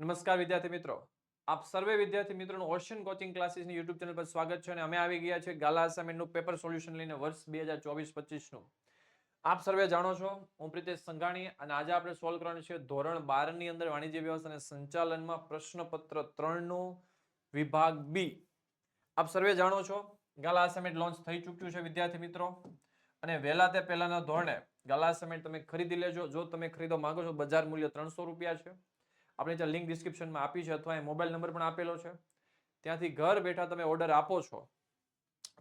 નમસ્કાર વિદ્યાર્થી મિત્રો. આપ સર્વે વિદ્યાર્થી મિત્રોનું ઓશન કોચિંગ ક્લાસીસની યુટ્યુબ ચેનલ પર સ્વાગત છે અને અમે આવી ગયા છે ગાલા અસાઇનમેન્ટનું પેપર સોલ્યુશન લઈને વર્ષ બે હજાર ચોવીસ પચીસનું. આપ સર્વે જાણો છો, હું પ્રિતેશ સંઘાણી અને આજે આપણે સોલ્વ કરવાનું છે ધોરણ બારની અંદર વાણિજ્ય વ્યવસ્થા અને સંચાલનમાં પ્રશ્નપત્ર ત્રણનું વિભાગ બી. આપ સર્વે જાણો છો, ગાલા અસાઇનમેન્ટ લોન્ચ થઈ ચૂક્યું છે વિદ્યાર્થી મિત્રો. અને વહેલા તે પહેલાના ધોરણે ગાલા અસાઇનમેન્ટ તમે ખરીદી લેજો. જો તમે ખરીદવા માંગો છો, બજાર મૂલ્ય ત્રણસો રૂપિયા છે. આપણે ત્યાં લિંક ડિસ્ક્રિપ્શનમાં આપી છે અથવા એ મોબાઈલ નંબર પણ આપેલો છે. ત્યાંથી ઘર બેઠા તમે ઓર્ડર આપો છો,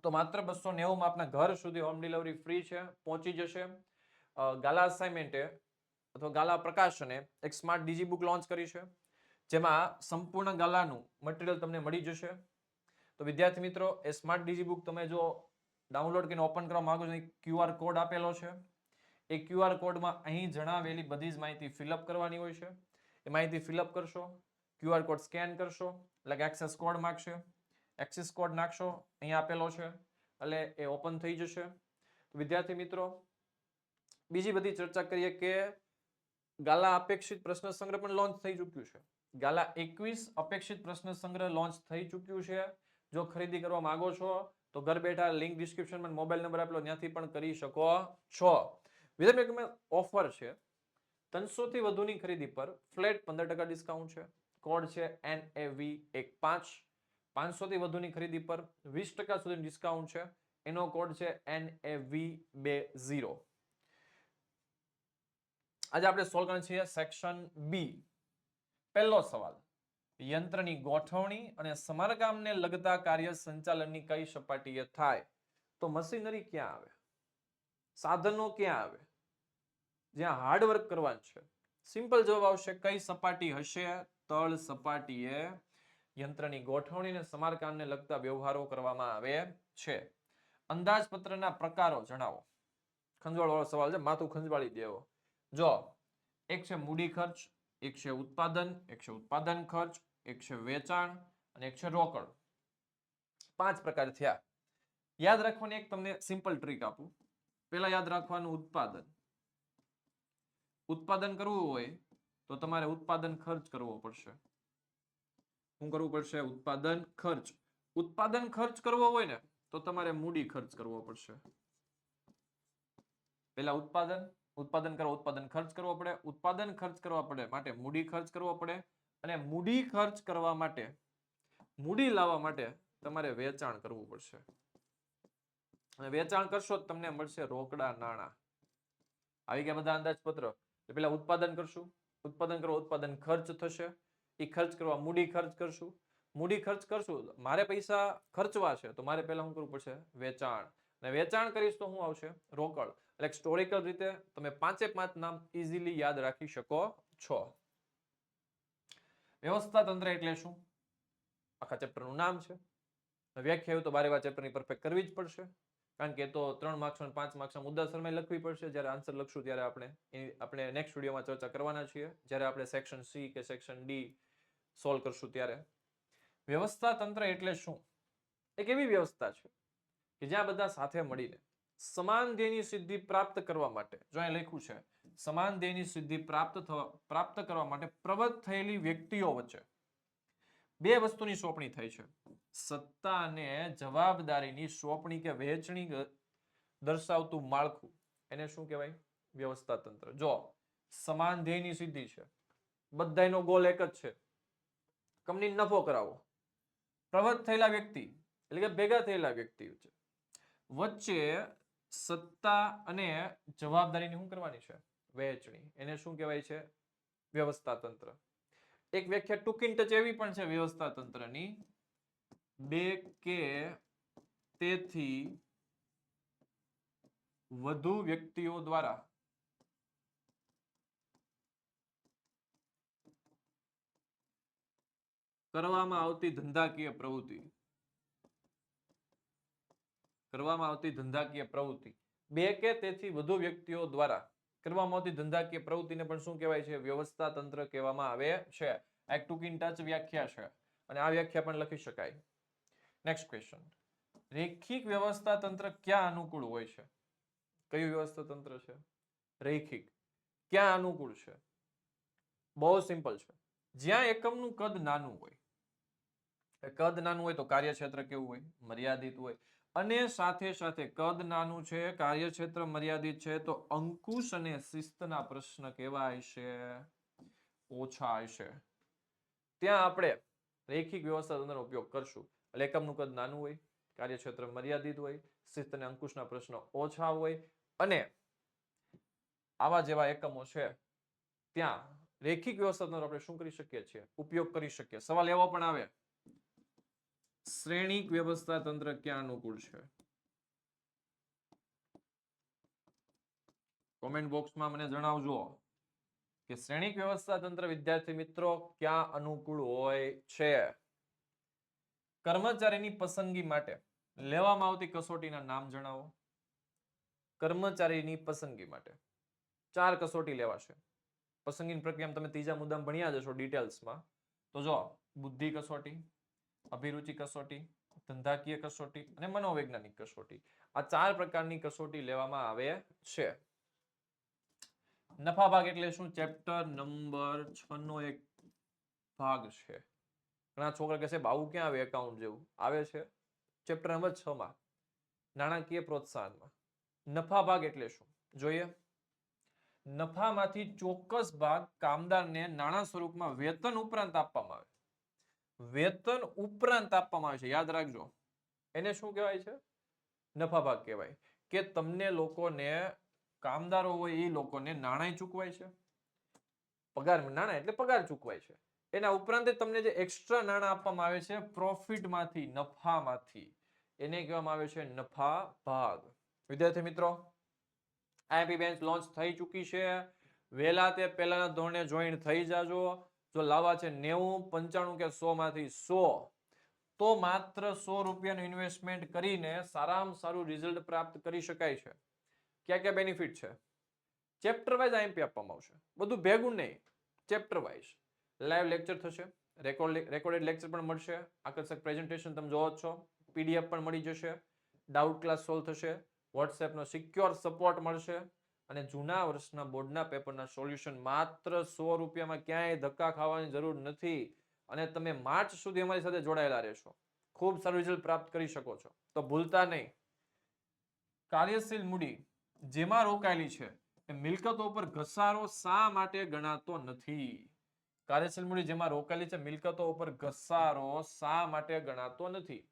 તો માત્ર બસો નેવું આપના ઘર સુધી હોમ ડિલિવરી ફ્રી છે, પહોંચી જશે. ગાલા અસાઇનમેન્ટે અથવા ગાલા પ્રકાશને એક સ્માર્ટ ડીજી બુક લોન્ચ કરી છે, જેમાં સંપૂર્ણ ગાલાનું મટીરિયલ તમને મળી જશે. તો વિદ્યાર્થી મિત્રો, એ સ્માર્ટ ડીજી બુક તમે જો ડાઉનલોડ કરીને ઓપન કરવા માંગો છો ક્યુઆર કોડ આપેલો છે. એ ક્યુઆર કોડમાં અહીં જણાવેલી બધી જ માહિતી ફિલઅપ કરવાની હોય છે. એ માહિતી ફિલઅપ કરશો ક્યુઆર કોડ સ્કેન કરશો, એટલે કે એક્સેસ કોડ માગશે. એક્સેસ કોડ નાખશો, અહીંયા આપેલો છે, એટલે એ ઓપન થઈ જશે. વિદ્યાર્થી મિત્રો, બીજી બધી ચર્ચા કરીએ કે ગાલા અપેક્ષિત પ્રશ્ન સંગ્રહ પણ લોન્ચ થઈ ચૂક્યું છે. ગાલા એકવીસ અપેક્ષિત પ્રશ્ન સંગ્રહ લોન્ચ થઈ ચૂક્યું છે. જો ખરીદી કરવા માંગો છો, તો ઘર બેઠા લિંક ડિસ્ક્રિપ્શનમાં મોબાઈલ નંબર આપેલો, ત્યાંથી પણ કરી શકો છો. વિદ્યાર્થી ઓફર છે. ત્રણસો થી વધુની ખરીદી પર ફ્લેટ પંદર ટકા ડિસ્કાઉન્ટ છે. કોડ છે એન એ વી એક પાંચ. પાંચસો થી વધુની ખરીદી પર વીસ ટકા સુધી ડિસ્કાઉન્ટ છે. એનો કોડ છે એન એ વી બે ઝીરો. આજે આપણે સોલ્વ કરવાનું છીએ સેક્શન બી પહેલો સવાલ. યંત્રની ગોઠવણી અને સમારકામને લગતા કાર્ય સંચાલનની કઈ સપાટીએ થાય? તો મશીનરી ક્યાં આવે? સાધનો ક્યાં આવે? જ્યાં હાર્ડવર્ક કરવાનું છે. સિમ્પલ જવાબ આવશે, કઈ સપાટી હશે? તળ સપાટીએ યંત્રની ગોઠવણી અને સમારકામને લગતા વ્યવહારો કરવામાં આવે છે. અંદાજપત્રના પ્રકારો જણાવો. ખંજવાળ સવાલ છે, માથું ખંજવાળી દેવો. જો એક છે મૂડી ખર્ચ, એક છે ઉત્પાદન, એક છે ઉત્પાદન ખર્ચ, એક છે વેચાણ અને એક છે રોકડ. પાંચ પ્રકાર થયા. યાદ રાખવાની એક તમને સિમ્પલ ટ્રીક આપું. પહેલા યાદ રાખવાનું ઉત્પાદન. ઉત્પાદન કરવું હોય તો તમારે ઉત્પાદન ખર્ચ કરવો પડશે. શું કરવું પડશે? ઉત્પાદન ખર્ચ. ઉત્પાદન ખર્ચ કરવો હોય ને તો તમારે મૂડી ખર્ચ કરવો પડશે. પહેલા ઉત્પાદન ઉત્પાદન કરવા, ઉત્પાદન ખર્ચ કરવો પડે. ઉત્પાદન ખર્ચ કરવા પડે માટે મૂડી ખર્ચ કરવો પડે. અને મૂડી ખર્ચ કરવા માટે, મૂડી લાવવા માટે તમારે વેચાણ કરવું પડશે. અને વેચાણ કરશો તમને મળશે રોકડા નાણાં. આવી ગયા બધા અંદાજપત્ર. તો પેલા ઉત્પાદન કરશું, ઉત્પાદન કરવા ઉત્પાદન ખર્ચ થશે. એ ખર્ચ કરવા મૂડી ખર્ચ કરશું. મૂડી ખર્ચ કરશું મારે પૈસા ખર્ચવા છે, તો મારે પહેલા શું કરવું પડશે? વેચાણ. અને વેચાણ કરીશ તો શું આવશે? રોકડ. એટલે સ્ટોરિકલ રીતે તમે પાંચે પાંચ નામ ઇઝીલી યાદ રાખી શકો છો. વ્યવસ્થા તંત્ર એટલે શું? આખા ચેપ્ટરનું નામ છે. વ્યાખ્યા હોય તો બારે વાર ચેપ્ટરની પરફેક્ટ કરવી જ પડશે. કારણ કે તો ત્રણ માર્ક્સ અને પાંચ માર્ક્સ મુદ્દા સમય લખવી પડશે. જ્યારે આન્સર લખશું ત્યારે આપણે આપણે નેક્સ્ટ વિડીયોમાં ચર્ચા કરવાના છીએ. જ્યારે આપણે સેક્શન સી કે સેક્શન ડી સોલ્વ કરશું ત્યારે. વ્યવસ્થા તંત્ર એટલે શું? એક એવી વ્યવસ્થા છે કે જ્યાં બધા સાથે મળીને સમાન ધ્યેયની સિદ્ધિ પ્રાપ્ત કરવા માટે, જો અહીં લખ્યું છે, સમાન ધ્યેયની સિદ્ધિ પ્રાપ્ત થવા, પ્રાપ્ત કરવા માટે પ્રવૃત્ત થયેલી વ્યક્તિઓ વચ્ચે બે વસ્તુની સોંપણી થઈ છે. સત્તા અને જવાબદારીની સોંપણી કે વહેંચણી દર્શાવતું માળખું. એને શું કહેવાય? વ્યવસ્થા તંત્ર. જો, સમાન ધ્યેયની સિદ્ધિ છે. બધાયનો ગોલ એક જ છે. કંપની નફો કરાવો. પ્રવૃત્ત થયેલા વ્યક્તિ, એટલે કે ભેગા થયેલા વ્યક્તિ છે વચ્ચે સત્તા અને જવાબદારીની શું કરવાની છે? વહેંચણી. એને શું કહેવાય છે? વ્યવસ્થા તંત્ર. એક વ્યાખ્યા ટૂંકી ટચ એવી પણ છે વ્યવસ્થા તંત્રની. બે કે તેથી વધુ વ્યક્તિઓ દ્વારા કરવામાં આવતી ધંધાકીય પ્રવૃત્તિ. કરવામાં આવતી ધંધાકીય પ્રવૃત્તિ. બે કે તેથી વધુ વ્યક્તિઓ દ્વારા કરવામાં આવતી ધંધાકીય પ્રવૃત્તિને પણ શું કહેવાય છે? વ્યવસ્થા તંત્ર કહેવામાં આવે છે. આ એક ટૂંકી ટચ વ્યાખ્યા છે. અને આ વ્યાખ્યા પણ લખી શકાય. નેક્સ્ટ ક્વેશ્ચન રેખિક વ્યવસ્થા તંત્ર ક્યાં અનુકૂળ હોય છે? કયું વ્યવસ્થા તંત્ર છે? રેખિક. ક્યાં અનુકૂળ છે? બહુ સિમ્પલ છે. જ્યાં એકમનું કદ નાનું હોય. કદ નાનું હોય તો કાર્યક્ષેત્ર કેવું હોય? મર્યાદિત હોય. અને સાથે સાથે કદ નાનું છે, કાર્યક્ષેત્ર મર્યાદિત છે, તો અંકુશ અને શિસ્તના પ્રશ્ન કેવા હશે ઓછા હશે ત્યાં આપણે રેખિક વ્યવસ્થા તંત્રનો ઉપયોગ કરશું. એટલે એકમનું કદ નાનું હોય, કાર્યક્ષેત્ર મર્યાદિત હોય, શિસ્ત અને અંકુશના પ્રશ્નો ઓછા હોય, અને આવા જેવા એકમો છે, ત્યાં રેખિક વ્યવસ્થા આપણે શું કરી શકીએ છીએ? ઉપયોગ કરી શકીએ. સવાલ એવો પણ આવે શ્રેણિક વ્યવસ્થા તંત્ર ક્યાં અનુકૂળ છે? કોમેન્ટ બોક્સમાં મને જણાવજો કે શ્રેણીક વ્યવસ્થા તંત્ર, વિદ્યાર્થી મિત્રો, ક્યાં અનુકૂળ હોય છે? કર્મચારીની પસંદગી માટે લેવામાં આવતી કસોટીના નામ જણાવો. કર્મચારીની પસંદગી માટે ચાર કસોટી લેવાશે. પસંદગીની પ્રક્રિયામાં તમે ત્રીજા મુદ્દામાં ભણ્યા જશો ડિટેલ્સમાં તો જો બુદ્ધિ કસોટી અભિરુચિ કસોટી, ધંધાકીય કસોટી અને મનોવૈજ્ઞાનિક કસોટી. આ ચાર પ્રકારની કસોટી લેવામાં આવે છે. નફા ભાગ એટલે શું? ચેપ્ટર નંબર છ નો એક ભાગ છે. ઘણા છોકરા કહેશે બાવું ક્યાં આવે એકાઉન્ટ જેવું? આવે છે. ચેપ્ટર નંબર છ માં, નાણાકીય પ્રોત્સાહનમાં. નફા ભાગ એટલે શું? જોઈએ. નફામાંથી ચોક્કસ ભાગ કામદારને નાણાં સ્વરૂપમાં વેતન ઉપરાંત આપવામાં આવે વેતન ઉપરાંત આપવામાં આવે છે. યાદ રાખજો. એને શું કહેવાય છે? નફા ભાગ કહેવાય. કે તમને લોકોને, કામદારો હોય એ લોકોને નાણાં ચૂકવાય છે. પગાર નાણાં એટલે પગાર ચૂકવાય છે. એના ઉપરાંત તમને જે એક્સ્ટ્રા નાણાં આપવામાં આવે છે પ્રોફિટમાંથી નફામાંથી, એને કહેવામાં આવે છે નફા ભાગ વિદ્યાર્થી મિત્રો આઈપી બેન્ચ લોન્ચ થઈ ચૂકી છે. વહેલા તે પહેલાના ધોરણે જોઈન થઈ જાજો. જો લાવવા છે નેવું, પંચાણું કે સો માંથી સો, તો માત્ર સો રૂપિયાનું ઇન્વેસ્ટમેન્ટ કરીને સારામાં સારું રિઝલ્ટ પ્રાપ્ત કરી શકાય છે. ક્યાં ક્યાં બેનિફિટ છે? ચેપ્ટર વાઇઝ આઈએમપી આપવામાં આવશે. બધું ભેગું નહીં ચેપ્ટર વાઇઝ લાઈવ લેક્ચર થશે રેકોર્ડ રેકોર્ડેડ લેક્ચર પણ મળશે. આકર્ષક પ્રેઝન્ટેશન તમે જોવો છો. પીડીએફ પણ મળી જશે. ડાઉટ ક્લાસ સોલ્વ થશે. વોટ્સએપનો સિક્યોર સપોર્ટ મળશે. અને જૂના વર્ષના બોર્ડના પેપરના સોલ્યુશન માત્ર સો રૂપિયામાં ક્યાંય ધક્કા ખાવાની જરૂર નથી અને તમે માર્ચ સુધી અમારી સાથે જોડાયેલા રહેશો. ખૂબ સારું રિઝલ્ટ પ્રાપ્ત કરી શકો છો. તો ભૂલતા નહીં. કાર્યશીલ મૂડી જેમાં રોકાયેલી છે એ મિલકતો ઉપર ઘસારો શા માટે ગણાતો નથી? કાર્યશીલ મૂડી જેમાં રોકાયેલી છે મિલકતો ઉપર ઘસારો શા માટે ગણાતો નથી?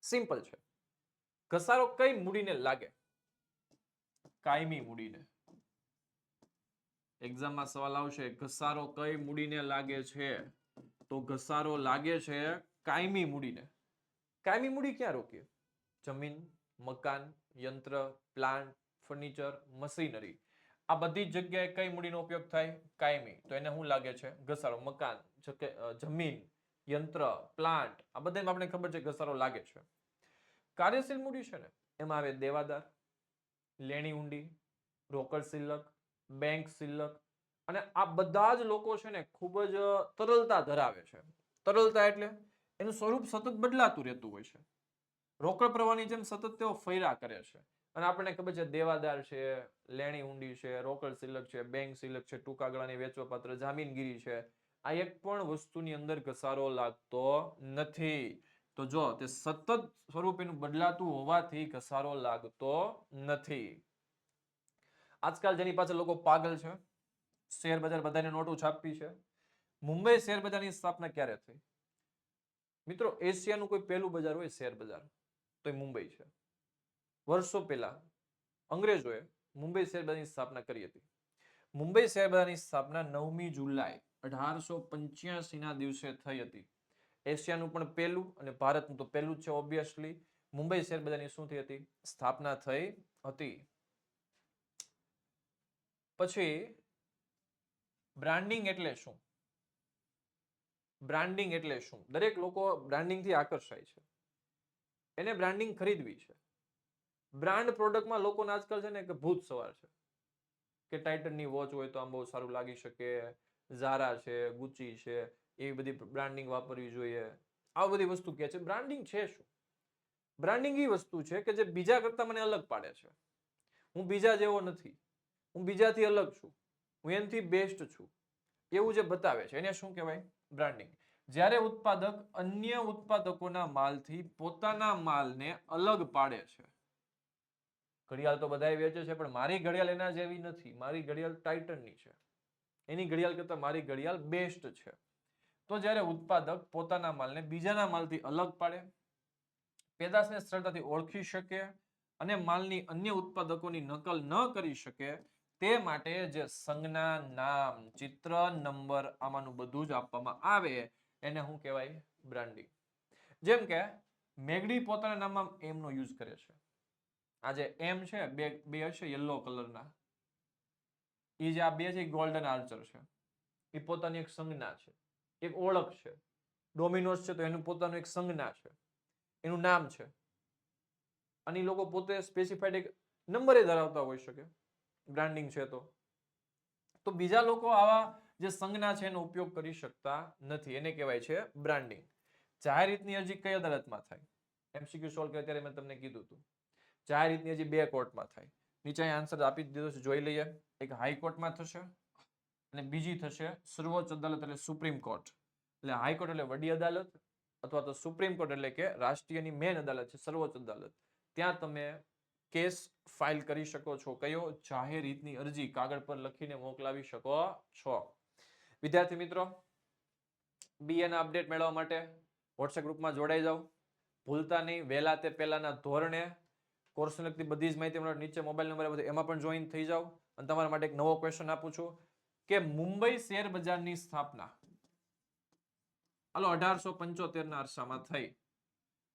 સિમ્પલ છે. ઘસારો કઈ મૂડીને લાગે? કાયમી મૂડીને. એક્ઝામમાં સવાલ આવશે, ઘસારો કઈ મૂડીને લાગે છે? તો ઘસારો લાગે છે કાયમી મૂડીને. કાયમી મૂડી ક્યાં રોકીએ? જમીન, મકાન, યંત્ર પ્લાન્ટ ફર્નિચર મશીનરી આ બધી જગ્યાએ કઈ મૂડીનો ઉપયોગ થાય? કાયમી. તો એને શું લાગે છે? ઘસારો. મકાન જમીન, યંત્ર પ્લાન્ટ આ બધામાં આપણે ખબર છે ઘસારો લાગે છે. કાર્યશીલ મૂડી છે ને? એમાં આવે દેવાદાર લેણી ઊંડી, રોકડ શિલ્લક, બેંક શિલ્લક અને આ બધા જ લોકો છે ને ખૂબ જ તરલતા ધરાવે છે. તરલતા એટલે એનું સ્વરૂપ સતત બદલાતું રહેતું હોય છે. રોકડ પ્રવાહની જેમ સતત તેઓ ફૈરા કરે છે. અને આપણને ખબર છે દેવાદાર છે, લેણી ઊંડી છે, રોકડ શિલ્લક છે, બેંક શિલ્લક છે, ટૂંકા ગાળાની વેચવાપાત્ર, જામીનગીરી છે. આ એક પણ વસ્તુની અંદર ઘસારો લાગતો નથી. તો જો તે સતત સ્વરૂપ એનું બદલાતું હોવાથી ઘસારો લાગતો નથી. આજકાલ જેની પાસે લોકો પાગલ છે, શેર બજાર બધાને નોટો છાપી છે. મુંબઈ શેર બજારની સ્થાપના ક્યારે થઈ? મિત્રો, એશિયાનું કોઈ પહેલું બજાર હોય શેર બજાર, તો એ મુંબઈ છે. વર્ષો પહેલા અંગ્રેજોએ મુંબઈ શેર બજારની સ્થાપના કરી હતી. મુંબઈ શેર બજારની સ્થાપના નવમી જુલાઈ અઢારસો પંચ્યાસી ના દિવસે થઈ હતી. એશિયાનું પણ પહેલું અને ભારતનું તો પહેલું જ છે ઓબ્વિયસલી મુંબઈ શેર બજારની શું થઈ હતી? સ્થાપના થઈ હતી. પછી બ્રાન્ડિંગ એટલે શું? બ્રાન્ડિંગ એટલે શું? દરેક લોકો બ્રાન્ડિંગથી આકર્ષાય છે. એને બ્રાન્ડિંગ ખરીદવી છે. બ્રાન્ડ પ્રોડક્ટમાં લોકોને આજકાલ છે ને કે ભૂત સવાર છે. કે ટાઇટનની વોચ હોય તો આમ બહુ સારું લાગી શકે. ઝારા છે ગુચી છે એવી બધી બ્રાન્ડિંગ વાપરવી જોઈએ. આ બધી વસ્તુ કે છે. બ્રાન્ડિંગ છે શું? બ્રાન્ડિંગ એ વસ્તુ છે કે જે બીજા કરતા મને અલગ પાડે છે. હું બીજા જેવો નથી. હું બીજાથી અલગ છું. હું એનાથી બેસ્ટ છું. એવું જે બતાવે છે. એને શું કહેવાય? બ્રાન્ડિંગ જ્યારે ઉત્પાદક અન્ય ઉત્પાદકોના માલથી પોતાના માલને અલગ પાડે છે. ઘડિયાળ તો બધાય વેચે છે, પણ મારી ઘડિયાળ એના જેવી નથી. મારી ઘડિયાળ ટાઇટનની છે. એની ઘડિયાળ કરતા મારી ઘડિયાળ બેસ્ટ છે. તો જ્યારે ઉત્પાદક પોતાના માલને બીજાના માલથી અલગ પાડે, પેદાશને સરળતાથી ઓળખી શકે અને માલની અન્ય ઉત્પાદકોની નકલ ન કરી શકે, તે માટે જે સંજ્ઞા, નામ, ચિત્ર, નંબર આમાંનું બધું જ આપવામાં આવે એને શું કહેવાય બ્રાન્ડિંગ. જેમ કે, મેગડી પોતાના નામમાં એમ નો યુઝ કરે છે. આ જે એમ છે, બે બે હશે યલો કલરના. એ જે આ બે છે ગોલ્ડન આર્ચર છે. એ પોતાની એક સંજ્ઞા છે. એક ઓળખ છે. ડોમિનોઝ છે તો એનું પોતાનું એક સંજ્ઞા છે. એનું નામ છે. અને લોકો પોતે સ્પેસિફાઈડ એક નંબરે ધરાવતા હોઈ શકે. બ્રાન્ડિંગ છે તો. તો બીજા લોકો આવા જે સંજ્ઞા છે એનો ઉપયોગ કરી શકતા નથી. એને કહેવાય છે બ્રાન્ડિંગ. જાહેર રીતની અરજી કઈ અદાલતમાં થાય? એમસીક્યુ સોલ્વ કરે ત્યારે મેં તમને કીધું હતું. જાહેર રીતની અરજી બે કોર્ટમાં થાય. નીચે આન્સર આપી દીધો છે. જોઈ લઈએ. એક હાઈકોર્ટમાં થશે. અને બીજી થશે સર્વોચ્ચ અદાલત એટલે સુપ્રીમ કોર્ટ. એટલે હાઈકોર્ટ એટલે વડી અદાલત અથવા તો સુપ્રીમ કોર્ટ એટલે કે રાષ્ટ્રીયની મેન અદાલત છે સર્વોચ્ચ અદાલત. ત્યાં તમે કેસ ફાઇલ કરી શકો છો, કયો? જાહેર હિતની અરજી કાગળ પર લખીને મોકલાવી શકો છો. વિદ્યાર્થી મિત્રો BA ના અપડેટ મેળવવા માટે વોટ્સએપ ગ્રુપમાં જોડાઈ જાઓ. ભૂલતા નહીં, વહેલા તે પહેલાના ધોરણે કોર્સને લગતી બધી જ માહિતી નીચે મોબાઈલ નંબર એમાં પણ જોઈન થઈ જાઓ. અને તમારા માટે એક નવો ક્વેશ્ચન આપું છું. કે મુંબઈ શેર બજારની સ્થાપના. હાલો, અઢારસો પંચોતેર ના અરસામાં થઈ.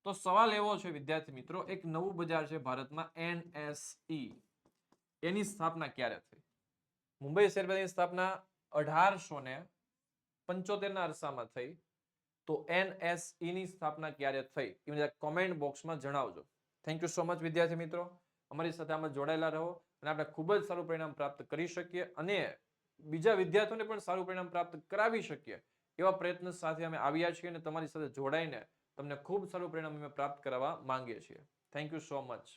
તો સવાલ એવો છે, વિદ્યાર્થી મિત્રો, એક નવું બજાર છે ભારતમાં એનએસઈ એની સ્થાપના ક્યારે થઈ? મુંબઈ શેર બજારની સ્થાપના અઢારસો ને પંચોતેર અરસામાં થઈ. તો એનએસઈ ની સ્થાપના ક્યારે થઈ? એ બધા કોમેન્ટ બોક્સમાં જણાવજો. થેન્ક યુ સો મચ વિદ્યાર્થી મિત્રો. અમારી સાથે આમાં જોડાયેલા રહો અને આપણે ખૂબ જ સારું પરિણામ પ્રાપ્ત કરી શકીએ અને બીજા વિદ્યાર્થીઓને પણ સારું પરિણામ પ્રાપ્ત કરાવી શકીએ એવા પ્રયત્ન સાથે અમે આવ્યા છીએ અને તમારી સાથે જોડાઈને તમને ખૂબ સારું પરિણામ અમે પ્રાપ્ત કરવા માંગીએ છીએ. Thank you so much